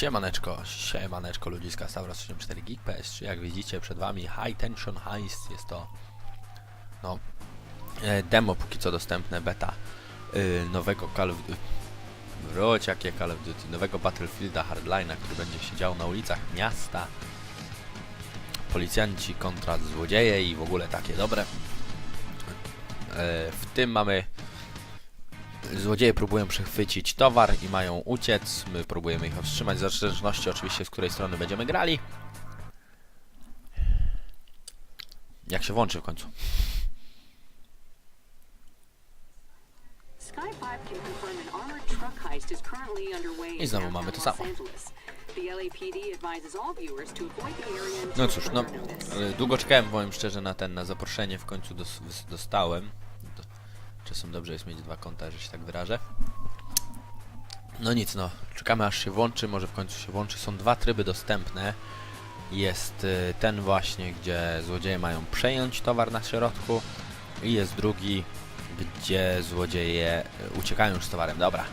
Siemaneczko, siemaneczko ludziska, Stavros 84 Geek PS3, jak widzicie przed wami High Tension Heist, jest to no e, demo póki co dostępne, beta y, nowego Call of Duty, wróć jakie Call of Duty, nowego Battlefielda Hardline'a, który będzie się działo na ulicach miasta, policjanci kontra złodzieje i w ogóle takie dobre. E, w tym mamy Złodzieje próbują przechwycić towar i mają uciec. My próbujemy ich wstrzymać, w zależności oczywiście z której strony będziemy grali. Jak się włączy w końcu? Sky 5 can confirm an armored truck heist is currently underway in I znowu mamy to samo. No cóż, no długo czekałem, powiem szczerze, na ten, na zaproszenie, w końcu dos, dostałem. Czasem dobrze jest mieć dwa konta, że się tak wyrażę. No nic, no, czekamy aż się włączy, może w końcu się włączy. Są dwa tryby dostępne. Jest e, ten właśnie, gdzie złodzieje mają przejąć towar na środku i jest drugi, gdzie złodzieje e, uciekają już z towarem. Dobra.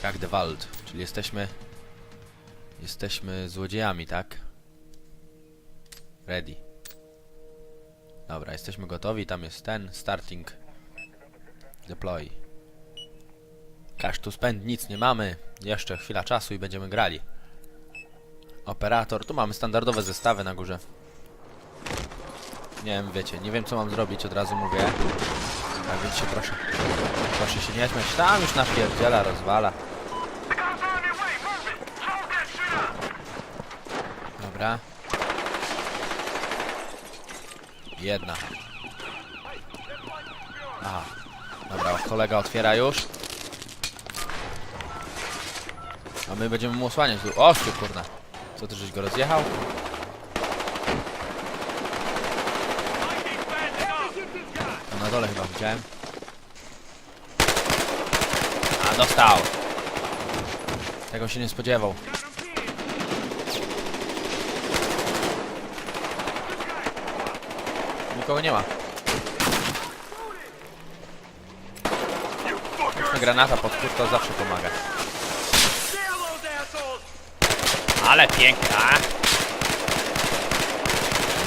Crack the Vault, czyli jesteśmy jesteśmy złodziejami, tak? Ready. Dobra, jesteśmy gotowi. Tam jest ten starting deploy. Cash to spend, nic nie mamy. Jeszcze chwila czasu i będziemy grali. Operator, tu mamy standardowe zestawy na górze. Nie wiem, wiecie, nie wiem co mam zrobić, od razu mówię. Tak więc się proszę, proszę się nie śmiać. Tam już napierdziela, rozwala. Dobra. Jedna. Aha. Kolega otwiera już. A my będziemy mu osłaniać. O, ty kurna. Co ty, żeś go rozjechał? Na dole chyba widziałem. A, dostał. Tego się nie spodziewał. Nikogo nie ma. Granata pod kurtę zawsze pomaga. Ale piękna!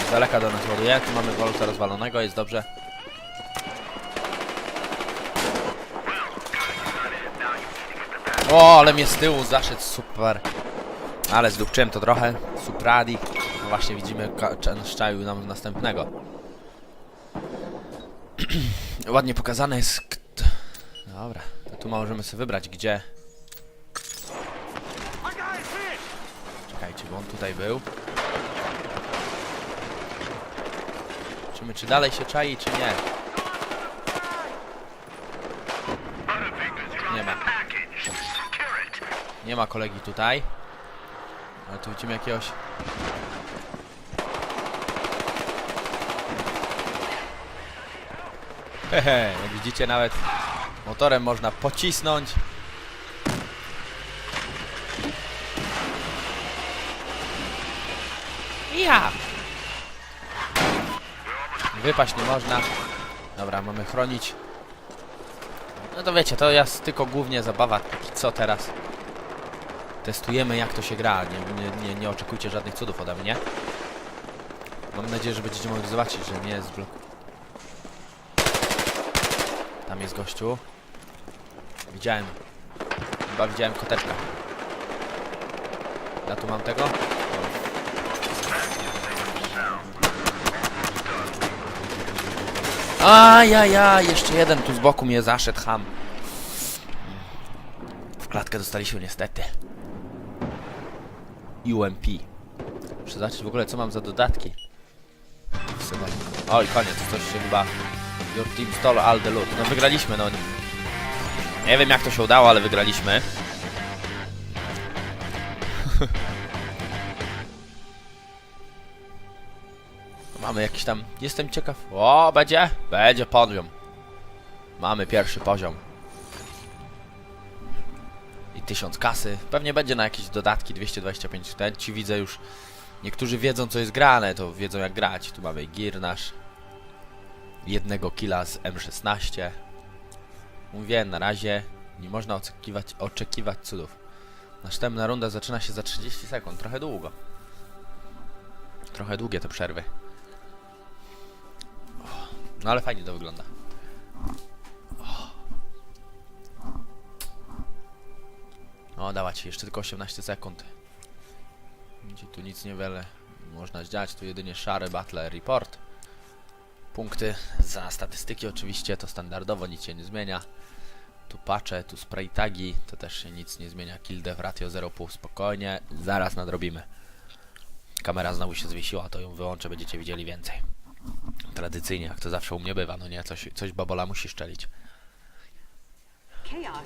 Z daleka do nas ładuje. Tu mamy wolta rozwalonego, jest dobrze. O, ale mnie z tyłu zaszedł, super. Ale zdupczyłem to trochę. Supradi. No właśnie widzimy, szczaił nam następnego. Ładnie pokazane jest. Dobra, tu możemy sobie wybrać, gdzie. Czekajcie, bo on tutaj był. Zobaczymy, czy dalej się czai, czy nie. Nie ma. Nie ma kolegi tutaj. Ale tu widzimy jakiegoś... Hehe, jak widzicie nawet motorem można pocisnąć. Ja! Wypaść nie można. Dobra, mamy chronić. No to wiecie, to jest tylko głównie zabawa, co teraz. Testujemy jak to się gra, nie, nie, nie, nie oczekujcie żadnych cudów ode mnie. Mam nadzieję, że będziecie mogli zobaczyć, że nie jest blok. Tam jest gościu. Widziałem. Chyba widziałem koteczka. Ja tu mam tego. Ajaja, jeszcze jeden tu z boku mnie zaszedł, ham. W klatkę dostaliśmy niestety. UMP. Muszę zobaczyć w ogóle co mam za dodatki. Sobie. O i koniec, coś się chyba... Your team stole all the loot. No wygraliśmy, no. Nie wiem jak to się udało, ale wygraliśmy. Mamy jakiś tam... Jestem ciekaw... O, będzie? Będzie poziom. Mamy pierwszy poziom. I 1000 kasy. Pewnie będzie na jakieś dodatki 225 ten. Ci widzę już... Niektórzy wiedzą co jest grane, to wiedzą jak grać. Tu mamy gear nasz. Jednego killa z M16. Mówię, na razie nie można oczekiwać, oczekiwać cudów. Następna runda zaczyna się za 30 sekund, trochę długo. Trochę długie te przerwy. No ale fajnie to wygląda. O, dawać, jeszcze tylko 18 sekund. Gdzie tu nic niewiele można zdziać, tu jedynie szary battle report. Punkty za statystyki oczywiście to standardowo, nic się nie zmienia. Tu patrzę, tu spray tagi, to też się nic nie zmienia. Kill dev ratio 0,5 spokojnie, zaraz nadrobimy. Kamera znowu się zwiesiła, to ją wyłączę, będziecie widzieli więcej. Tradycyjnie, jak to zawsze u mnie bywa, no nie, coś, coś babola musi szczelić.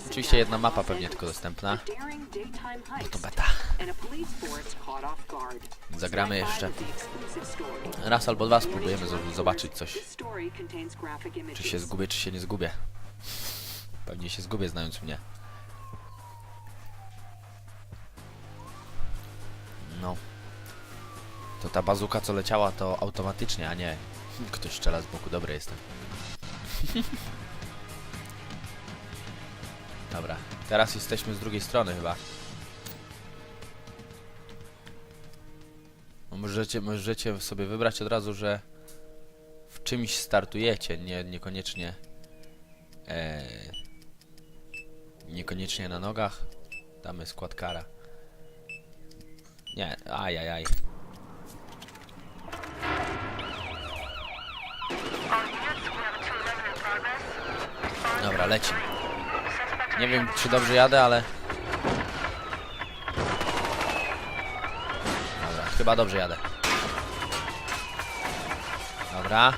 Oczywiście jedna mapa pewnie tylko dostępna. Heist to beta. Zagramy jeszcze. Raz albo dwa spróbujemy zobaczyć coś. Czy się zgubię, czy się nie zgubię. Pewnie się zgubię, znając mnie. No. To ta bazuka, co leciała, to automatycznie, a nie ktoś strzela z boku. Dobry jestem. Dobra, teraz jesteśmy z drugiej strony chyba. No Możecie, możecie sobie wybrać od razu, że w czymś startujecie, nie, niekoniecznie e, niekoniecznie na nogach. Damy skład kara. Nie, ajajaj. Dobra, leci. Nie wiem, czy dobrze jadę, ale... Dobra, chyba dobrze jadę. Dobra.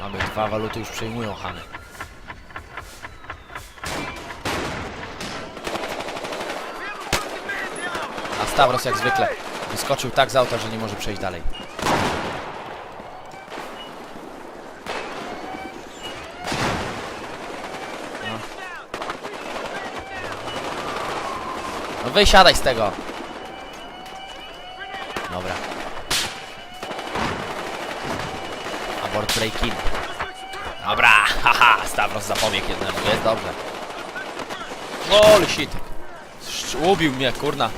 Mamy dwa waluty, już przejmują Hany. A Stavros jak zwykle wyskoczył tak z auta, że nie może przejść dalej. Wysiadaj z tego! Dobra. Abort break-in. Dobra, haha, Stavros zapobiegł jednemu, jest dobrze. Holy shit. Ubił mnie, kurna.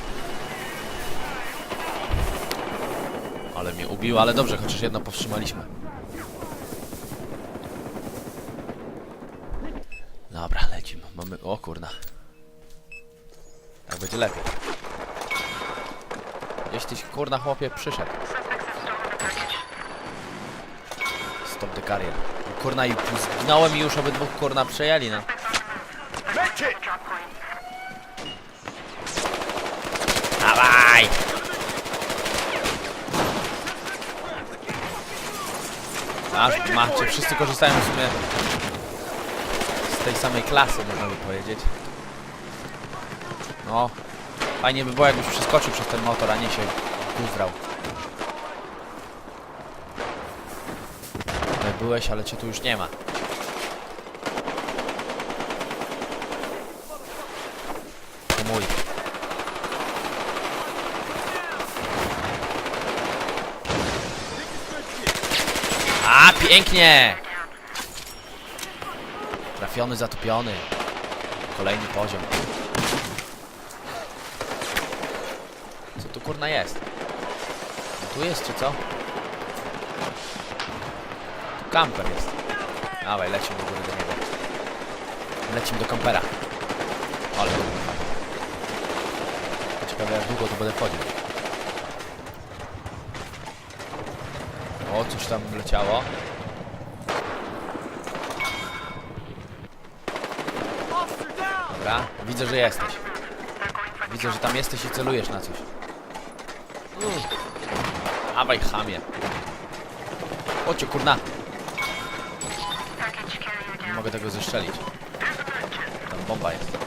Ale mnie ubił, ale dobrze, chociaż jedno powstrzymaliśmy. Dobra, lecimy. Mamy... O kurna. Tak będzie lepiej. Tyś kurna chłopie przyszedł. Stop the carrier. Kurna i zginąłem i już obydwóch kurna przejęli, no. Dawaj! Aż macie, wszyscy korzystają w sumie z tej samej klasy, można by powiedzieć. No, fajnie by było jakbyś przeskoczył przez ten motor, a nie się guzdrał. Tutaj byłeś, ale cię tu już nie ma. Mój. A, pięknie! Trafiony, zatopiony. Kolejny poziom. Co tu kurna jest? Tu jest, czy co? Tu kamper jest. Dawaj, lecimy do góry do niego. Lecimy do kampera. Ale to. Ciekawe jak długo tu będę wchodził. O, coś tam leciało. Dobra, widzę, że jesteś. Widzę, że tam jesteś i celujesz na coś. Mm. Dawaj, chamie. Chodźcie, kurna. Nie mogę tego zestrzelić. Tam bomba jest.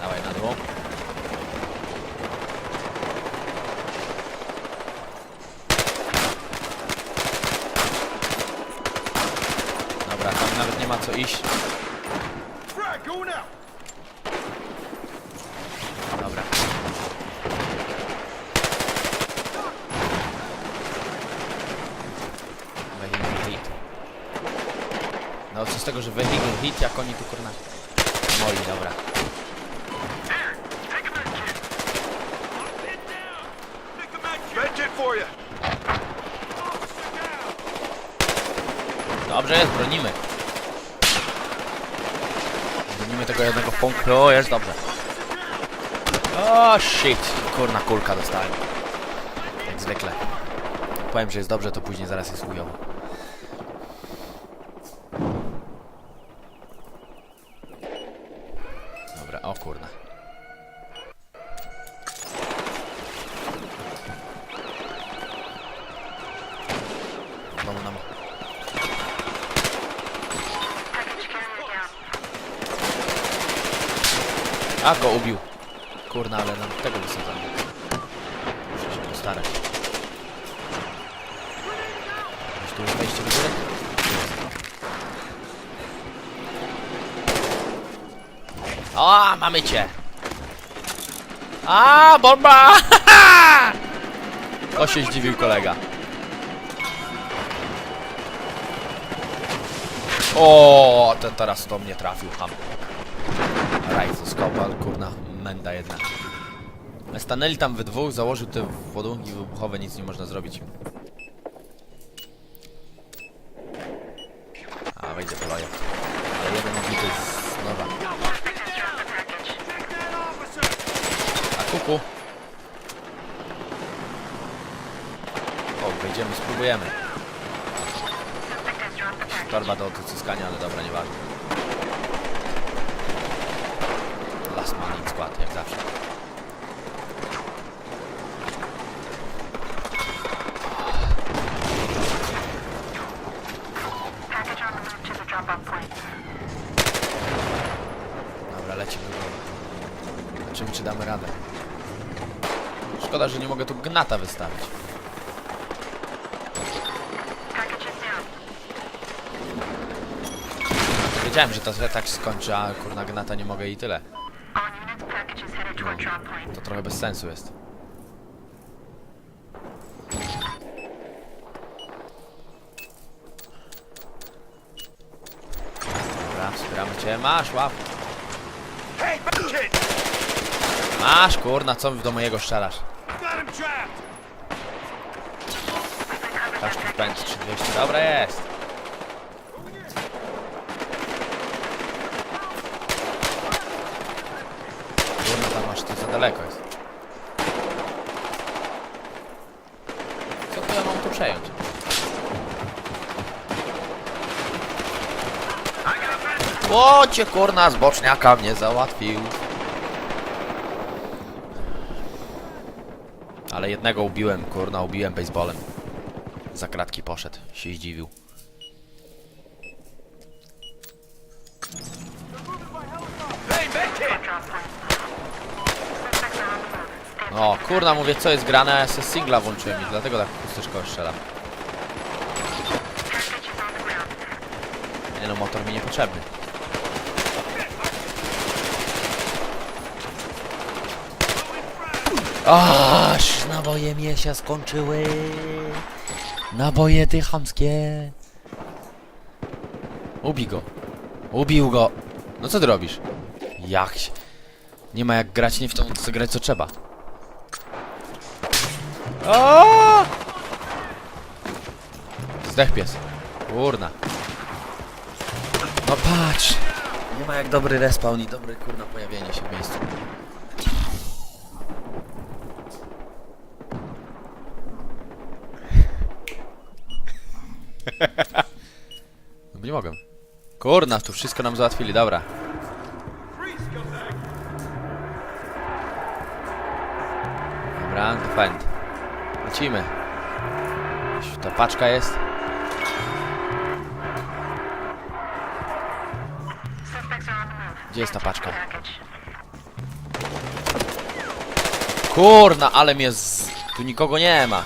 Dawaj na dół. Dobra, tam nawet nie ma co iść. tego, że wybiegł hit, jak oni tu kurna... Moi, dobra. Dobrze jest, bronimy. Bronimy tego jednego w o jest dobrze. O, shit. Kurna kulka dostałem. Jak zwykle. Powiem, że jest dobrze, to później zaraz jest chujowo. Kurna. Znowu nam... A, go ubił. Kurna, ale nam tego wysadzamy. Muszę się postarać. Gdzieś tu jest wejście do góry? O, mamy cię! A, bomba! To się zdziwił kolega. O, ten teraz to mnie trafił, ham. Rajco skopal, kurna, menda jedna. Stanęli tam we dwóch, założył te ładunki wybuchowe, nic nie można zrobić. A, wejdzie po loja. Ale jeden z nowa. A kuku. O, wejdziemy, spróbujemy. Torba do odzyskania, ale dobra, nieważne. Last man in skład, jak zawsze. Dobra, lecimy. Zobaczymy, czy damy radę. Szkoda, że nie mogę tu gnata wystawić. Wiedziałem, że to się tak skończy, a kurna gnata nie mogę i tyle. No, to trochę bez sensu jest. Dobra, wspieramy cię. Masz, łap. Masz, kurna, co do mojego strzelasz? Aż tu pędzi 3200. Dobra jest. Kurna, tam masz to za daleko jest. Co to ja mam tu przejąć? O, cię kurna z boczniaka mnie załatwił. Ale jednego ubiłem, kurna, ubiłem baseballem. Za kratki poszedł, się zdziwił. Hey, make it! O, kurna, mówię, co jest grane, a ja sobie singla włączyłem i dlatego tak pusteczko strzelam. Nie no, motor mi niepotrzebny. Aż naboje mnie się skończyły. Naboje ty chamskie. Ubij go. Ubił go. No co ty robisz? Jak się... Nie ma jak grać nie w tą, co grać co trzeba. O! Zdech pies. Kurna. No patrz. Nie ma jak dobry respawn i dobre kurna pojawienie się w miejscu. No bo nie mogę. Kurna, tu wszystko nam załatwili, dobra. Dobra, defend. Lecimy. Ta paczka jest. Gdzie jest ta paczka? Kurna, ale mnie z... Tu nikogo nie ma.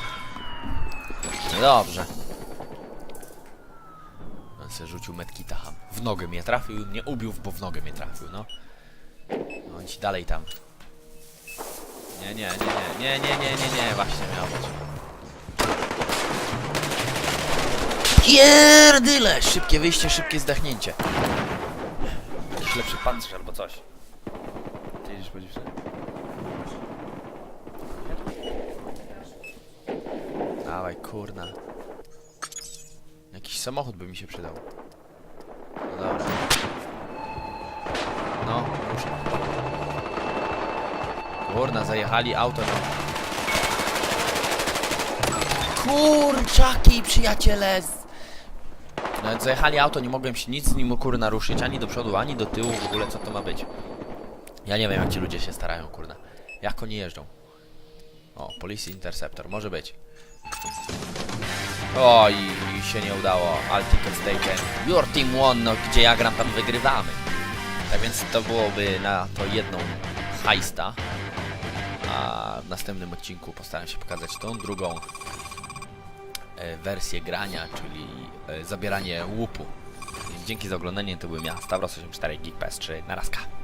No dobrze. Rzucił medkita ham. W nogę mnie trafił, nie ubił, bo w nogę mnie trafił, no. No idź dalej tam. Nie, nie, nie, nie, nie, nie, nie, nie, nie, właśnie miało być. Pierdyle! Szybkie wyjście, szybkie zdechnięcie. Jakiś lepszy pancerz albo coś. Ty jedziesz po dziewczynę? Dawaj, kurna. Jakiś samochód by mi się przydał. Kurna, zajechali auto. Kurczaki, przyjaciele! Nawet zajechali auto, nie mogłem się nic z nim kurna ruszyć, ani do przodu, ani do tyłu, w ogóle co to ma być. Ja nie wiem jak ci ludzie się starają, kurna. Jak oni jeżdżą? O, Police Interceptor, może być. O, i, i się nie udało. All tickets taken. Your team won, no gdzie ja gram, tam wygrywamy. Tak więc to byłoby na to jedną heista. A w następnym odcinku postaram się pokazać tą drugą e, wersję grania, czyli e, zabieranie łupu. Dzięki za oglądanie, to byłem ja, Stavros84 Geek PS3, narazka.